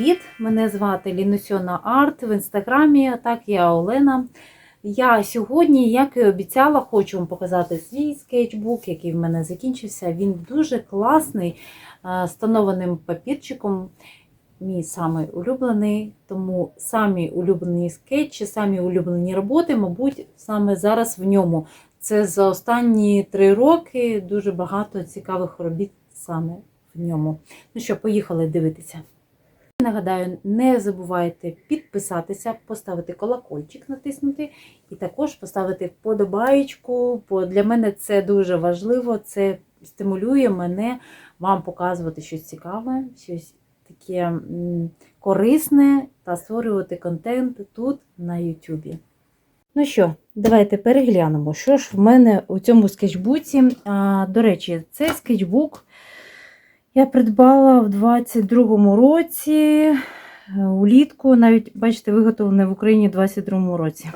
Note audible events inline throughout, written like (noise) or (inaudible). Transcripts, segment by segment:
Привіт! Мене звати Лінусьона Арт в інстаграмі. а Так, я Олена. Я сьогодні, як і обіцяла, хочу вам показати свій скетчбук, який в мене закінчився. Він дуже класний, з папірчиком. Мій самий улюблений, тому самі улюблені скетчі, самі улюблені роботи, мабуть, саме зараз в ньому. Це за останні три роки дуже багато цікавих робіт саме в ньому. Ну що, поїхали дивитися. Нагадаю, не забувайте підписатися, поставити колокольчик, натиснути, і також поставити вподобаєчку, бо для мене це дуже важливо. Це стимулює мене вам показувати щось цікаве, щось таке корисне та створювати контент тут на Ютубі. Ну що, давайте переглянемо, що ж в мене у цьому скетчбуці. До речі, цей скетчбук я придбала в 22-му році е, улітку, навіть, бачите, виготовлений в Україні в 22-му році.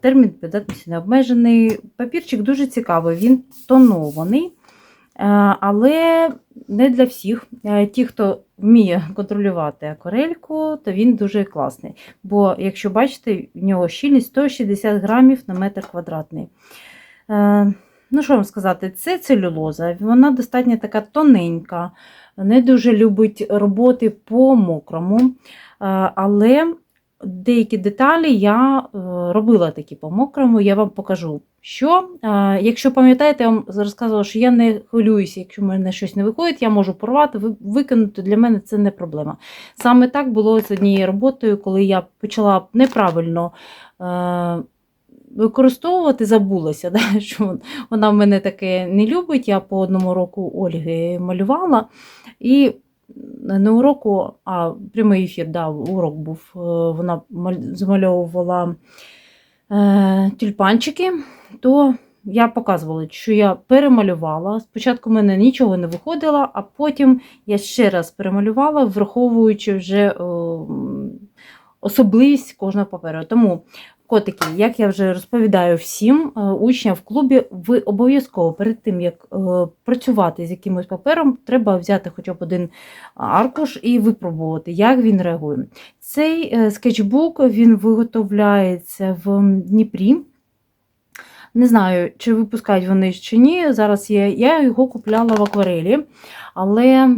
Термін придатності не обмежений. Папірчик дуже цікавий, він тонований, але не для всіх. Е, Ті, хто вміє контролювати акварельку, то він дуже класний. Бо, якщо бачите, в нього щільність 160 грамів на метр квадратний. Е, Ну, що вам сказати, це целюлоза, вона достатньо така тоненька, не дуже любить роботи по мокрому. Е, Але деякі деталі я е, робила такі по мокрому, я вам покажу. Що, Е, якщо пам'ятаєте, я вам розказувала, що я не хвилююся, якщо в мене щось не виходить, я можу порвати, викинути. Для мене це не проблема. Саме так було з однією роботою, коли я почала неправильно. Використовувати, забулася, (laughs) да, що вона в мене таке не любить. Я по одному року Ольги малювала. І не уроку, а прямий ефір, да, урок був. е, Вона маль- замальовувала е, тюльпанчики, то я показувала, що я перемалювала. Спочатку в мене нічого не виходило, а потім я ще раз перемалювала, враховуючи вже е, особливість кожного паперу. Тому Котики, як я вже розповідаю всім е, учням в клубі, ви обов'язково перед тим, як е, працювати з якимось папером, треба взяти хоча б один аркуш і випробувати, як він реагує. Цей е, скетчбук він виготовляється в Дніпрі. Не знаю, чи випускають вони чи ні. Зараз є. Я його купляла в акварелі, але,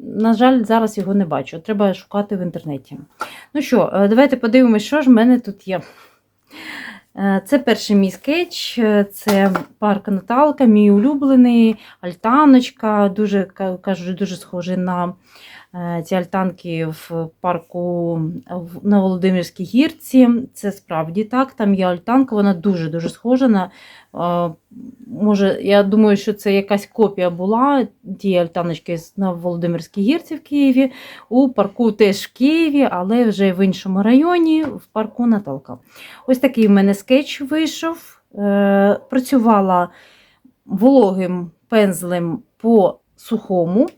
на жаль, зараз його не бачу. Треба шукати в інтернеті. Ну що, е, давайте подивимось, що ж в мене тут є. Е, Це перший мій скетч, е, це парк Наталка, мій улюблений, альтаночка, дуже кажу, дуже схожий на ці альтанки в парку на Володимирській гірці. Це справді так. Там є альтанка, вона дуже-дуже схожа на. е, Може, я думаю, що це якась копія була тієї альтаночки на Володимирській гірці в Києві. У парку теж в Києві, але вже в іншому районі, в парку Наталка. Ось такий в мене скетч вийшов. Е, Працювала вологим пензлем по сухому.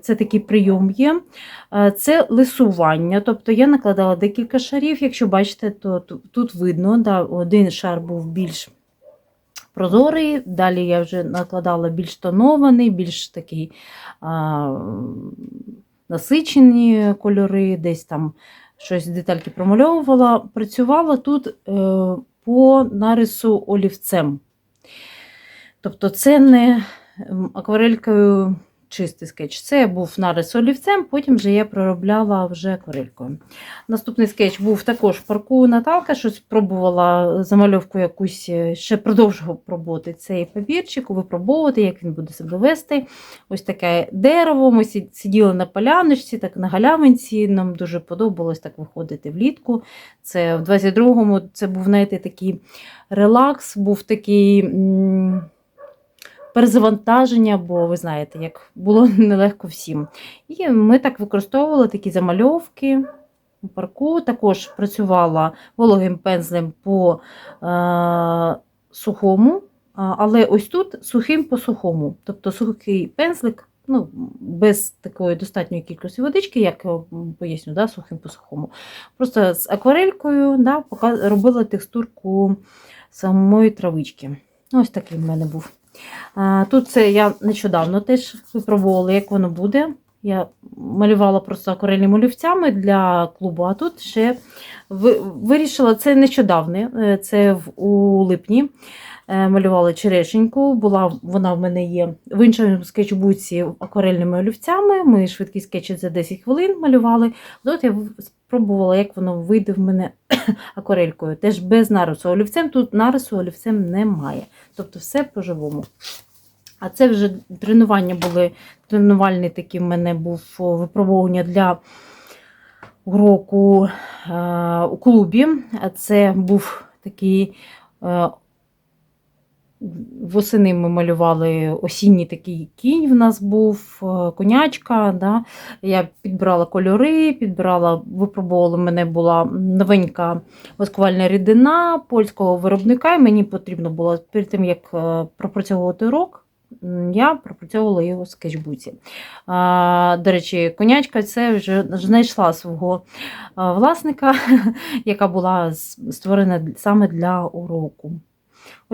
Це такий прийом є. Це лисування. Тобто я накладала декілька шарів. Якщо бачите, то тут видно, да, один шар був більш прозорий, далі я вже накладала більш тонований, більш такий а, насичені кольори, десь там щось детальки промальовувала. Працювала тут е, по нарису олівцем. Тобто, це не акварелькою чистий скетч. Це був нарис олівцем, потім вже я проробляла вже акварелькою. Наступний скетч був також в парку Наталка, щось пробувала замальовку якусь, е, ще продовжував пробувати цей папірчик, випробовувати, як він буде себе вести. Ось таке дерево. Ми сиділи на поляночці, так на галявинці. Нам дуже подобалось так виходити влітку. Це в 22-му це був, знаєте, такий релакс, був такий. Перезавантаження, бо ви знаєте, як було (laughs) нелегко всім. І ми так використовували такі замальовки у парку. Також працювала вологим пензлем по е, сухому, але ось тут сухим по сухому. Тобто сухий пензлик, ну, без такої достатньої кількості водички, як я поясню, да, сухим по сухому. Просто з акварелькою да, робила текстурку самої травички. Ось такий в мене був. Тут це я нещодавно теж випробувала, як воно буде. Я малювала просто акварельними олівцями для клубу, а тут ще вирішила, це нещодавне, е, це у липні. Е, Малювала черешеньку, була вона в мене є в іншому скетчбуці акварельними олівцями. Ми швидкі скетчі за 10 хвилин малювали. От я спробувала, як воно вийде в мене (clears throat) акварелькою. Теж без нарису олівцем. Тут нарису олівцем немає. Тобто все по-живому. А це вже тренування були. Тренувальний такий в мене був о, випробовування для уроку е, у клубі. Це був такий. Восени ми малювали осінній такий кінь в нас був, е, конячка. Да? Я підбирала кольори, підбирала, випробовувала, в мене була новенька воскувальна рідина польського виробника, і мені потрібно було перед тим, як е, пропрацьовувати урок, я пропрацьовувала його в скетчбуці. До речі, конячка це вже знайшла свого е, власника, (laughs) яка була створена саме для уроку.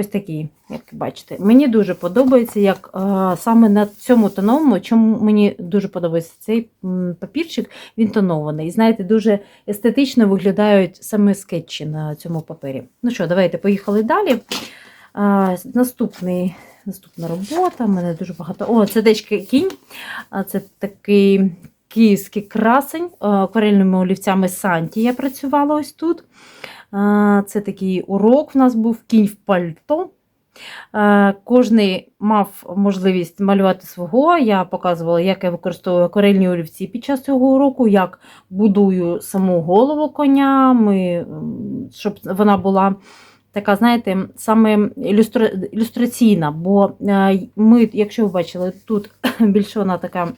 Ось такий, як бачите. Мені дуже подобається, як е, саме на цьому тоновому, чому мені дуже подобається цей папірчик, він тонований. І знаєте, дуже естетично виглядають саме скетчі на цьому папері. Ну що, давайте поїхали далі. Е, наступний, наступна робота. У мене дуже багато. О, це дечки кінь. А Це такий київський красень. е, Акварельними олівцями Санті я працювала ось тут. Це такий урок в нас був кінь в пальто. Кожний мав можливість малювати свого. Я показувала, як я використовую акварельні олівці під час цього уроку, як будую саму голову коня, ми, щоб вона була така, знаєте, саме ілюстра... ілюстраційна. Бо е, ми, якщо ви бачили, тут (clears throat) більше вона така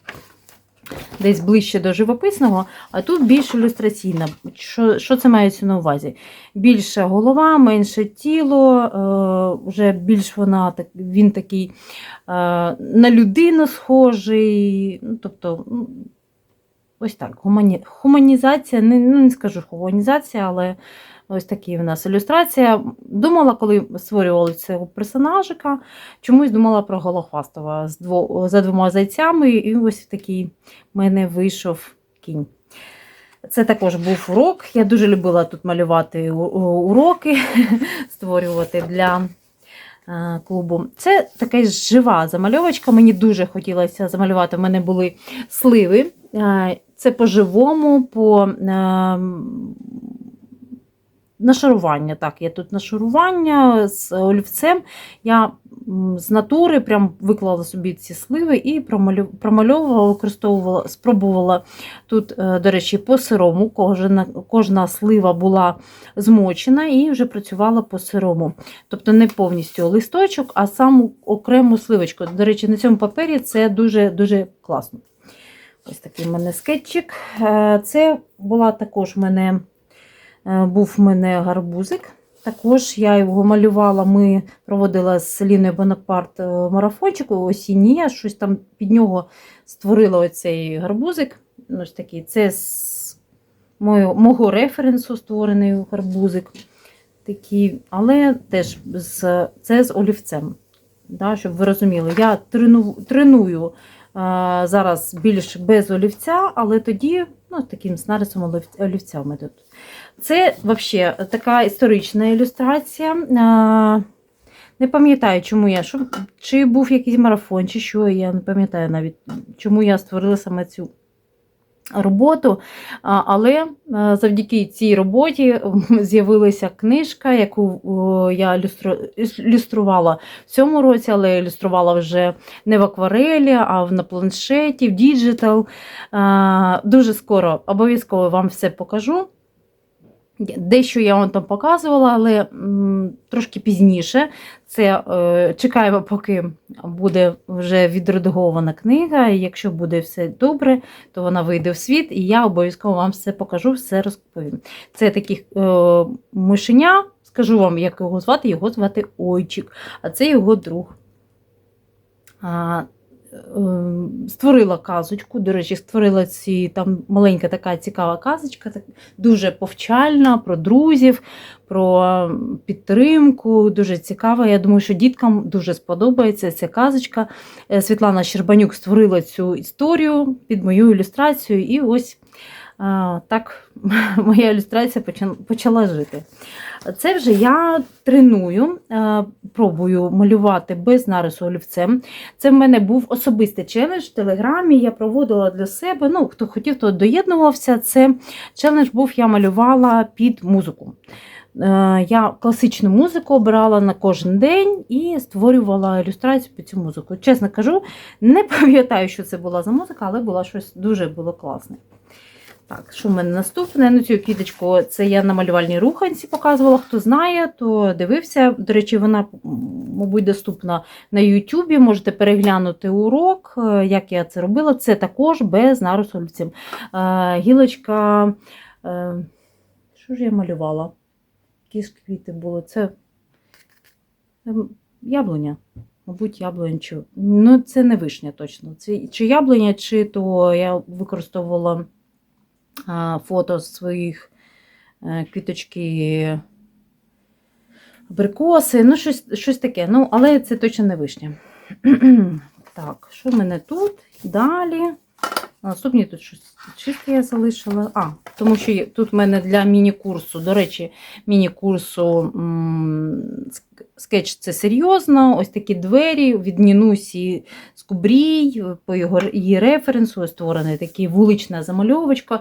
десь ближче до живописного, а тут більш ілюстраційна. Що, що це мається на увазі? Більша голова, менше тіло, е, вже більш вона так, він такий е, на людину схожий. Ну, тобто, ну, ось так, гумані, гуманізація, не, ну, не скажу гуманізація, але ось такі в нас ілюстрація. Думала, коли створювали цього персонажика, чомусь думала про Голохвастова з дво, за двома зайцями, і ось такий в мене вийшов кінь. Це також був урок. Я дуже любила тут малювати уроки, (laughs) створювати для е, клубу. Це така жива замальовочка. Мені дуже хотілося замалювати. У мене були сливи. Е, Це по-живому, по е, нашарування. Так, я тут нашарування з олівцем. Я з натури прям виклала собі ці сливи і промальовувала, використовувала, спробувала тут, е, до речі, по сирому. Кожна, кожна слива була змочена і вже працювала по сирому. Тобто не повністю листочок, а саму окрему сливочку. До речі, на цьому папері це дуже-дуже класно. Ось такий в мене скетчик. Е, Це була також в мене, був в мене гарбузик. Також я його малювала. Ми проводила з Ліною Бонапарт е, марафончик осінній. Я щось там під нього створила оцей гарбузик. Ось такий. Це з мого, мого референсу створений гарбузик. Такий, але теж з, це з олівцем. Да, щоб ви розуміли, я трену, треную е, зараз більш без олівця, але тоді ну, таким з нарисом олів- олівця мене тут. Це взагалі така історична ілюстрація. Не пам'ятаю, чому я, що, чи був якийсь марафон, чи що, я не пам'ятаю навіть, чому я створила саме цю роботу. Але е, завдяки цій роботі з'явилася книжка, яку я ілюструвала в цьому році, але ілюструвала вже не в акварелі, а на планшеті, в діджитал. Дуже скоро обов'язково вам все покажу. Дещо я вам там показувала, але трошки пізніше. Це е, чекаємо, поки буде вже відредагована книга. І якщо буде все добре, то вона вийде в світ, і я обов'язково вам все покажу, все розповім. Це такий е, мишеня, скажу вам, як його звати, його звати Ойчик, а це його друг. А, створила казочку. До речі, створила ці там маленька така цікава казочка, так, дуже повчальна про друзів, про підтримку. Дуже цікава. Я думаю, що діткам дуже сподобається ця казочка. Е, Світлана Щербанюк створила цю історію під мою ілюстрацію, і ось так (laughs) моя ілюстрація почала, жити. Це вже я треную, е, пробую малювати без нарису олівцем. Це в мене був особистий челендж в Телеграмі. Я проводила для себе. Ну, хто хотів, то доєднувався. Це челендж був, я малювала під музику. Е, Я класичну музику обирала на кожен день і створювала ілюстрацію під цю музику. Чесно кажу, не (laughs) пам'ятаю, що це була за музика, але була щось дуже було класне. Так, що в мене наступне? Ну, цю квіточку це я на малювальній руханці показувала. Хто знає, то дивився. До речі, вона, мабуть, доступна на Ютубі. Можете переглянути урок, е, як я це робила. Це також без нарису олівцем. Е, Гілочка. е, Що ж я малювала? Які ж квіти були? Це яблуня. Мабуть, яблуня чи. Ну, це не вишня точно. Це чи яблуня, чи то я використовувала фото своїх е, квіточки абрикоси, ну, щось, щось таке. Ну, але це точно не вишня. (clears throat) так, що в мене тут? Далі. Наступні тут щось чисте я залишила. А, тому що тут в мене для міні-курсу, до речі, міні-курсу скетч це серйозно. Ось такі двері від Нінусі Скубрій, по його її референсу створений такий вулична замальовочка.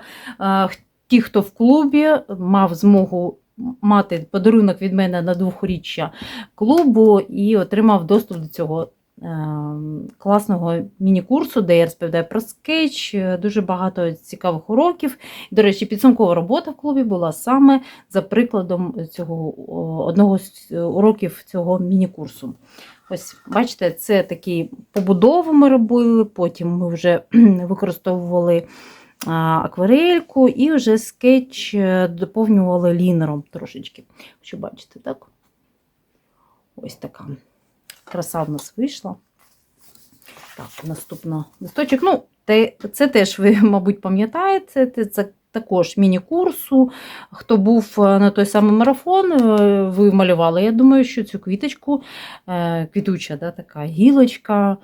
Ті, хто в клубі мав змогу мати подарунок від мене на двохріччя клубу і отримав доступ до цього класного міні-курсу, де я розповідаю про скетч, е, дуже багато цікавих уроків. До речі, підсумкова робота в клубі була саме за прикладом цього одного з уроків цього міні-курсу. Ось, бачите, це такий побудову ми робили, потім ми вже (clears throat) використовували акварельку і вже скетч е, доповнювали лінером трошечки. Що бачите, так? Ось така краса в нас вийшла. Так, наступна листочок. Ну, те, це теж ви, (laughs) мабуть, пам'ятаєте. Це, також міні-курсу. Хто був е, на той самий марафон, е, ви малювали, я думаю, що цю квіточку, е, квітуча да, така гілочка,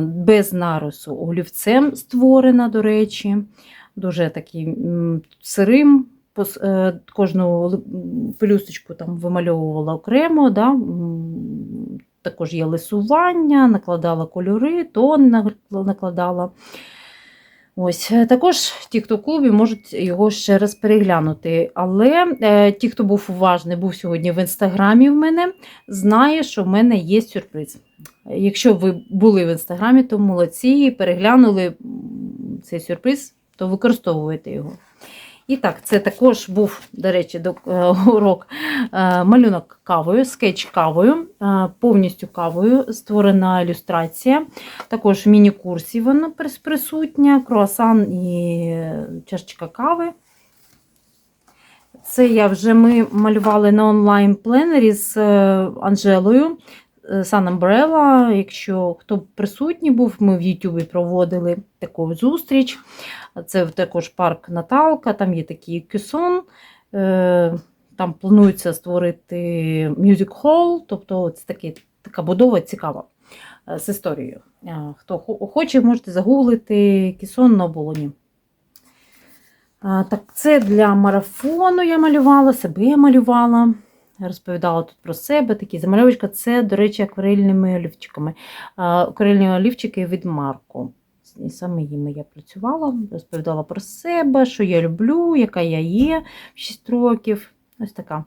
без нарису олівцем створена, до речі. Дуже такий сирим. Кожну пелюсточку там вимальовувала окремо. Да? Також є лисування, накладала кольори, тон накладала. Ось, е, також ті, хто в клубі, можуть його ще раз переглянути. Але е, ті, хто був уважний, був сьогодні в інстаграмі в мене, знає, що в мене є сюрприз. Якщо ви були в інстаграмі, то молодці, переглянули цей сюрприз, то використовуєте його. І так, це також був, до речі, е, урок е, малюнок кавою, скетч кавою, е, повністю кавою створена ілюстрація. Також міні-курсі вона присутня, круасан і чашечка кави. Це я вже ми малювали на онлайн-пленері з Анжелою. Е, Sun Umbrella. Якщо хто присутній був, ми в Ютубі проводили таку зустріч. Це також парк Наталка, там є такий кюсон. е, Там планується створити music hall, тобто це такий, така будова цікава е, з історією. Е, Хто хоче, можете загуглити кісон на оболоні. Так, це для марафону я малювала, себе я малювала. Розповідала тут про себе. Такі замальовочка. Це, до речі, акварельними олівчиками. Акварельні олівчики від Марко. І саме їми я працювала, розповідала про себе, що я люблю, яка я є в 6 років. Ось така.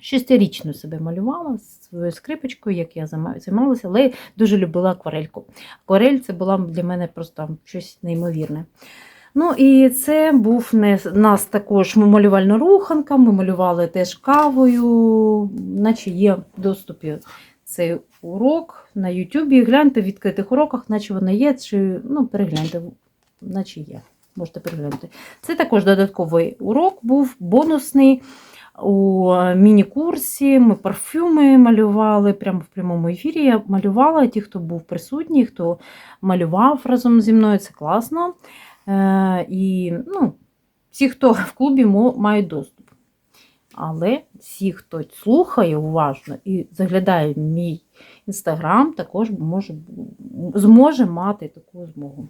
Шестирічну себе малювала своєю скрипочкою, як я займалася, але дуже любила акварельку. Акварель це була для мене просто щось неймовірне. Ну і це був не нас також малювальна руханка. Ми малювали теж кавою, наче є в доступі цей урок на Ютубі. Гляньте в відкритих уроках, наче вона є, чи ну, перегляньте, наче є. Можете переглянути. Це також додатковий урок, був бонусний. у міні-курсі ми парфюми малювали прямо в прямому ефірі. Я малювала ті, хто був присутній, хто малював разом зі мною, це класно. Е, і ну, всі, хто в клубі, мають доступ. Але всі, хто слухає уважно і заглядає в мій інстаграм, також може, зможе мати таку змогу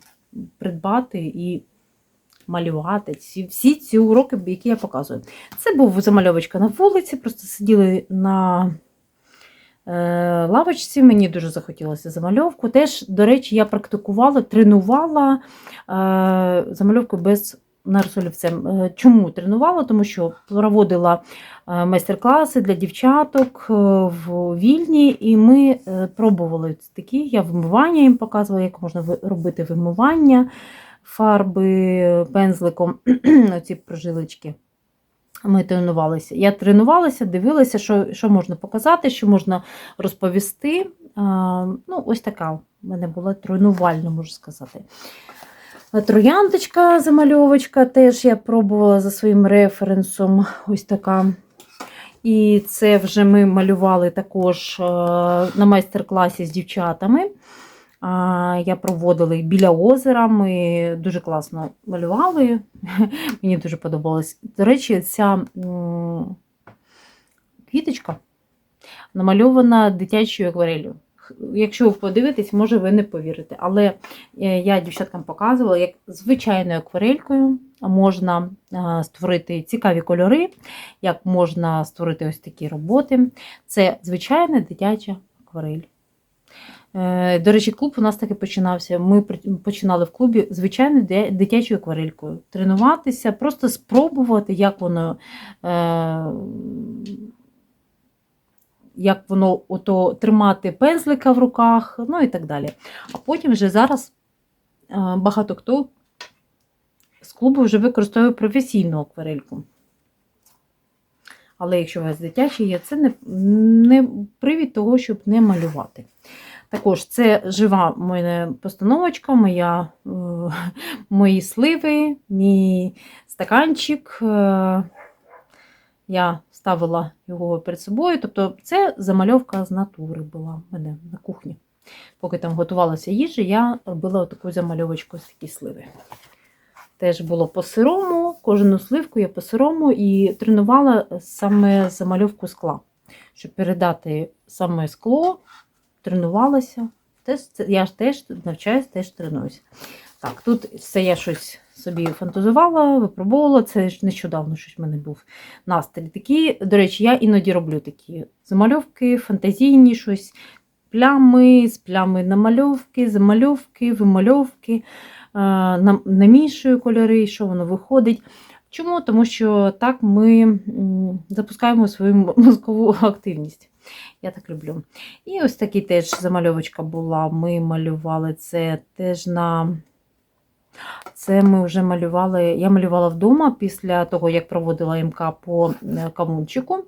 придбати і малювати ці, всі ці уроки, які я показую. Це був замальовочка на вулиці, просто сиділи на лавочці, мені дуже захотілося замальовку. Теж, до речі, я практикувала, тренувала е, замальовку без нарисолівцем. Е, Чому тренувала? Тому що проводила е, майстер-класи для дівчаток е, в вільні, і ми е, пробували такі. Я вимивання їм показувала, як можна робити вимивання фарби пензликом, (clears throat) оці прожилочки. Ми тренувалися. Я тренувалася, дивилася, що, що можна показати, що можна розповісти. А, ну, ось така в мене була тренувальна, можу сказати. Трояндочка, замальовочка теж я пробувала за своїм референсом. Ось така. І це вже ми малювали також на майстер-класі з дівчатами. Я проводила біля озера. Ми дуже класно малювали. (laughs) Мені дуже подобалось. До речі, ця квіточка намальована дитячою акварелью. Якщо ви подивитесь, може ви не повірите. Але е, я дівчаткам показувала, як звичайною акварелькою можна е, створити цікаві кольори, як можна створити ось такі роботи. Це звичайна дитяча акварель. Е, До речі, клуб у нас таки починався. Ми починали в клубі звичайною дитячою акварелькою. Тренуватися, просто спробувати, як воно, е, як воно ото, тримати пензлика в руках, ну і так далі. А потім вже зараз е, багато хто з клубу вже використовує професійну акварельку. Але якщо у вас дитячі є, це не, не привід того, щоб не малювати. Також це жива мене постановочка, моя, е, (laughs) мої сливи, мій стаканчик. Е, я ставила його перед собою. Тобто це замальовка з натури була в мене на кухні. Поки там готувалася їжа, я робила таку замальовочку з такі сливи. Теж було по сирому, кожну сливку я по сирому і тренувала саме замальовку скла, щоб передати саме скло тренувалася. Теж, я ж теж навчаюсь, теж тренуюся. Так, тут все я щось собі фантазувала, випробовувала. Це ж нещодавно щось в мене був настрій. Такі, до речі, я іноді роблю такі замальовки, фантазійні щось, плями, з плями намальовки, замальовки, вимальовки, е, нам- намішую кольори, що воно виходить. Чому? Тому що так ми запускаємо свою мозкову активність. Я так люблю. І ось такий теж замальовочка була. Ми малювали це теж на. Це ми вже малювали. Я малювала вдома після того, як проводила МК по е, кавунчику.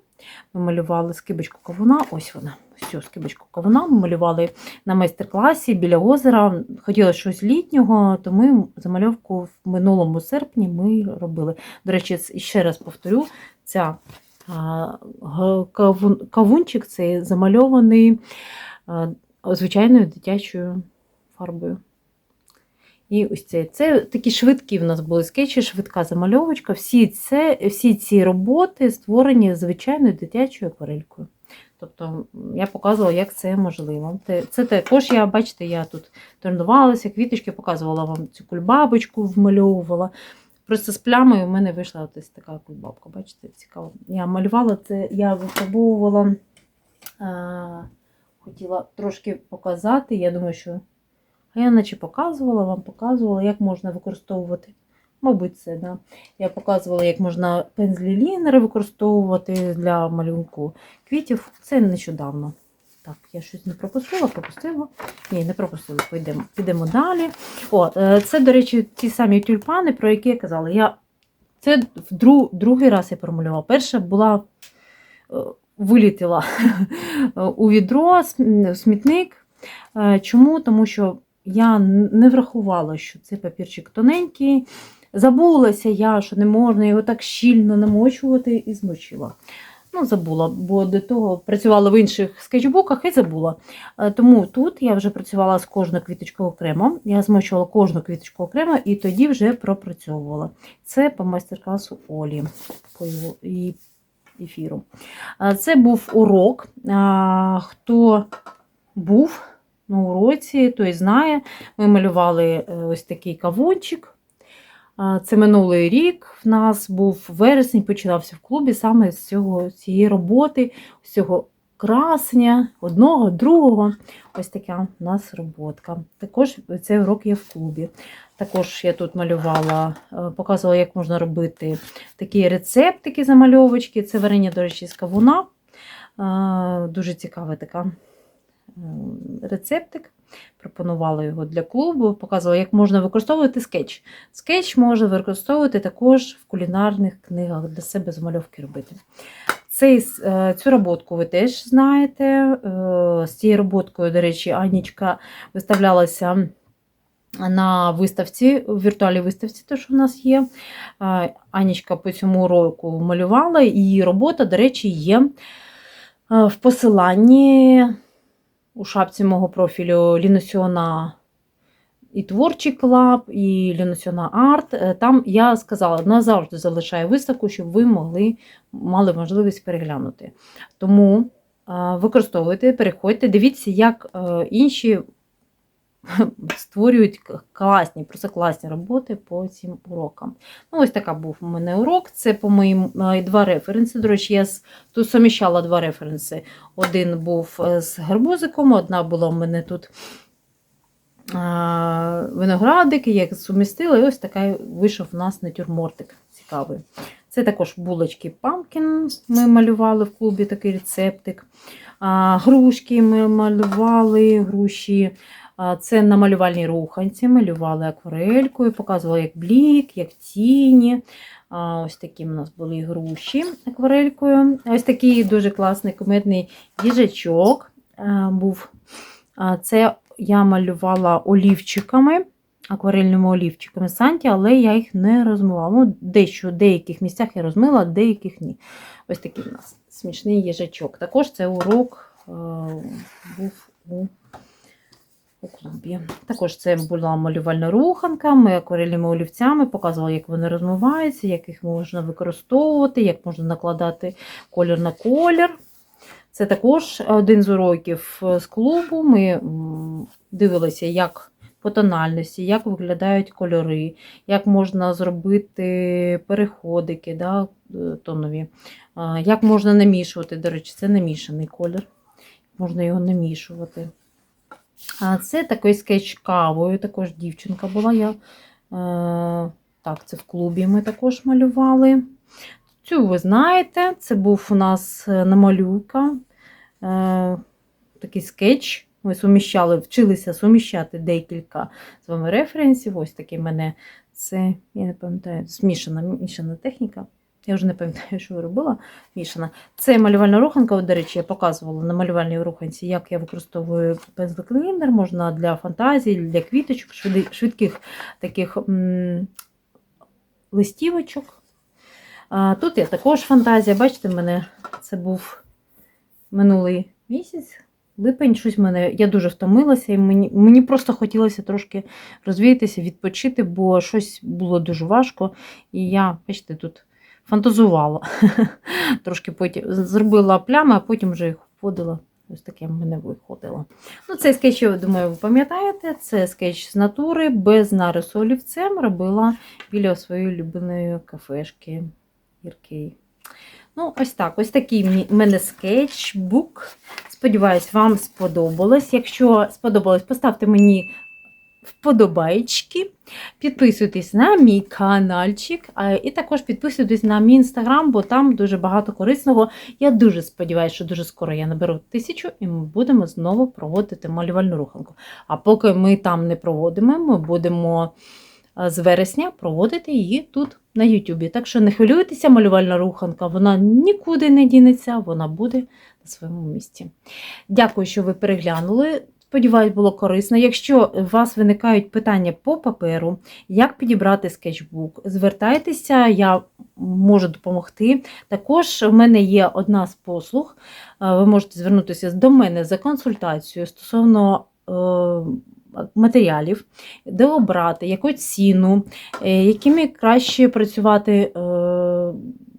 Ми малювали скибочку кавуна. Ось вона. Все, скибочку кавуна. Ми малювали на майстер-класі біля озера. Хотіли щось літнього, то ми замальовку в минулому серпні ми робили. До речі, ще раз повторю, ця кавунчик цей замальований звичайною дитячою фарбою. І ось це, це такі швидкі в нас були скетчі, швидка замальовочка. Всі, це, всі ці роботи створені звичайною дитячою акварелькою. Тобто я показувала, як це можливо. Це також я, бачите, я тут тренувалася, квіточки показувала вам цю кульбабочку, вмальовувала. Просто з плямою в мене вийшла ось така кульбабка. Бачите, цікаво. Я малювала це, я випробовувала, хотіла трошки показати. Я думаю, що а я наче показувала, вам показувала, як можна використовувати. Мабуть, це, да. Я показувала, як можна пензлі лінери використовувати для малюнку квітів. Це нещодавно. Так, я щось не пропустила, пропустила. Ні, не пропустила. Підемо, підемо далі. О, е, це, до речі, ті самі тюльпани, про які я казала. Я... Це друг, другий раз я промалювала. Перша була е, вилітіла (laughs) у відро, смітник. Е, Чому? Тому що я не врахувала, що цей папірчик тоненький. Забулася я, що не можна його так щільно намочувати і змочила. Ну, забула, бо до того працювала в інших скетчбуках і забула. Е, Тому тут я вже працювала з кожною квіточкою окремо. Я змочувала кожну квіточку окремо і тоді вже пропрацьовувала. Це по майстер-класу Олі по його ефіру. Е, Це був урок. Хто був на уроці, той знає. Ми малювали е, ось такий кавунчик. Це минулий рік. В нас був вересень, починався в клубі саме з цього, цієї роботи, з цього красення, одного, другого. Ось така у нас роботка. Також цей урок є в клубі. Також я тут малювала, е, показувала, як можна робити такі рецептики, замальовочки. Це варення, до речі, з кавуна. Е, Дуже цікава така рецептик. Пропонувала його для клубу, показувала, як можна використовувати скетч. Скетч можна використовувати також в кулінарних книгах для себе замальовки робити. Цей, е, цю роботку ви теж знаєте. Е, З цією роботкою, до речі, Анічка виставлялася на виставці, в віртуальній виставці, те, що в нас є. Е, Анічка по цьому уроку малювала, і робота, до речі, є в посиланні у шапці мого профілю Ліносіона і творчий клаб, і Ліносіона Арт. Е, Там я сказала, назавжди залишаю виставку, щоб ви могли мали можливість переглянути. Тому е, використовуйте, переходьте, дивіться, як е, інші (laughs) створюють класні, просто класні роботи по цим урокам. Ну, ось така був у мене урок. Це по моїм е, два референси. До речі, я тут суміщала два референси. Один був е, з гарбузиком, одна була у мене тут виноградик, я їх сумістила, і ось такий вийшов у нас натюрмортик цікавий. Це також булочки памкін. Ми малювали в клубі такий рецептик. Грушки ми малювали, груші. Це на малювальній руханці. Малювали акварелькою, показували як блік, як тіні. Ось такі у нас були груші акварелькою. Ось такий дуже класний кумедний їжачок був. Це я малювала олівчиками, акварельними олівчиками Санті, але я їх не розмила. Ну, дещо в деяких місцях я розмила, в деяких ні. Ось такий у нас смішний їжачок. Також це урок е, був у, у клубі. Також це була малювальна руханка. Ми акварельними олівцями показували, як вони розмиваються, як їх можна використовувати, як можна накладати колір на колір. Це також один з уроків е, з клубу. Ми дивилися, як по тональності, як виглядають кольори, як можна зробити переходики да, е, тонові, як можна намішувати. До речі, це намішаний колір. Можна його намішувати. А це такий скетч кавою, також дівчинка була. Я, е, так, це в клубі ми також малювали. Цю ви знаєте, це був у нас е, намалюйка, е, такий скетч. Ми суміщали, вчилися суміщати декілька з вами референсів. Ось такий мене це, я не пам'ятаю, змішана мішана техніка. Я вже не пам'ятаю, що я робила. Мішана. Це малювальна руханка. До речі, я показувала на малювальній руханці, як я використовую пензлик лінер. Можна для фантазій, для квіточок, швидких таких листівочок. А, Тут я також фантазія. Бачите, мене це був минулий місяць. Липень, щось мене, я дуже втомилася, і мені, мені просто хотілося трошки розвіятися, відпочити, бо щось було дуже важко. І я, бачите, тут фантазувала. (laughs) Трошки потім зробила плями, а потім вже їх вводила. Ось таке мене виходило. Ну, цей скетч, я думаю, ви пам'ятаєте, це скетч з натури, без нарису олівцем робила біля своєї улюбленої кафешки гіркий. Ну, ось так. Ось такий в мене скетчбук. Сподіваюсь, вам сподобалось. Якщо сподобалось, поставте мені вподобайки. Підписуйтесь на мій каналчик. І також підписуйтесь на мій інстаграм, бо там дуже багато корисного. Я дуже сподіваюся, що дуже скоро я наберу тисячу і ми будемо знову проводити малювальну руханку. А поки ми там не проводимо, ми будемо з вересня проводити її тут на Ютубі. Так що не хвилюйтеся, малювальна руханка, вона нікуди не дінеться, вона буде на своєму місці. Дякую, що ви переглянули. Сподіваюсь, було корисно. Якщо у вас виникають питання по паперу, як підібрати скетчбук, звертайтеся, я можу допомогти. Також в мене є одна з послуг. Е, Ви можете звернутися до мене за консультацією стосовно е, матеріалів, де обрати, яку ціну, е, якими краще працювати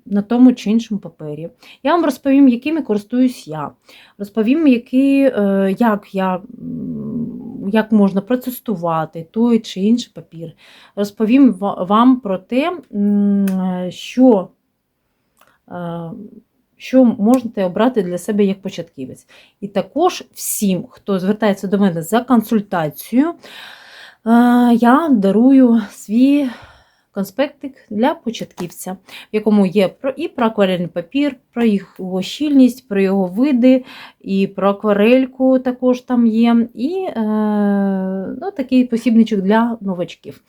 на тому чи іншому папері. Я вам розповім, якими користуюсь я. Розповім, які, е, як, я, як можна протестувати той чи інший папір. Розповім вам про те, що, е, що можете обрати для себе як початківець. І також всім, хто звертається до мене за консультацією, е, я дарую свій конспектик для початківця, в якому є і про акварельний папір, про його щільність, про його види, і про акварельку також там є, і е, ну, такий посібничок для новачків.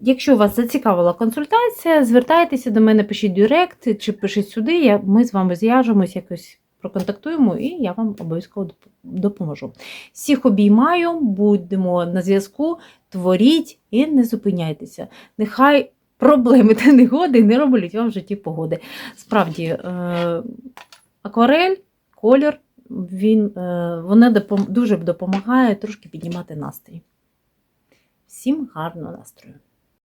Якщо вас зацікавила консультація, звертайтеся до мене, пишіть директ чи пишіть сюди, я, ми з вами зв'яжемось, якось проконтактуємо, і я вам обов'язково допоможу. Всіх обіймаю, будемо на зв'язку, творіть і не зупиняйтеся. Нехай проблеми та негоди не роблять вам в житті погоди. Справді, е, акварель, колір, він, е, вона дуже допомагає трошки піднімати настрій. Всім гарного настрою!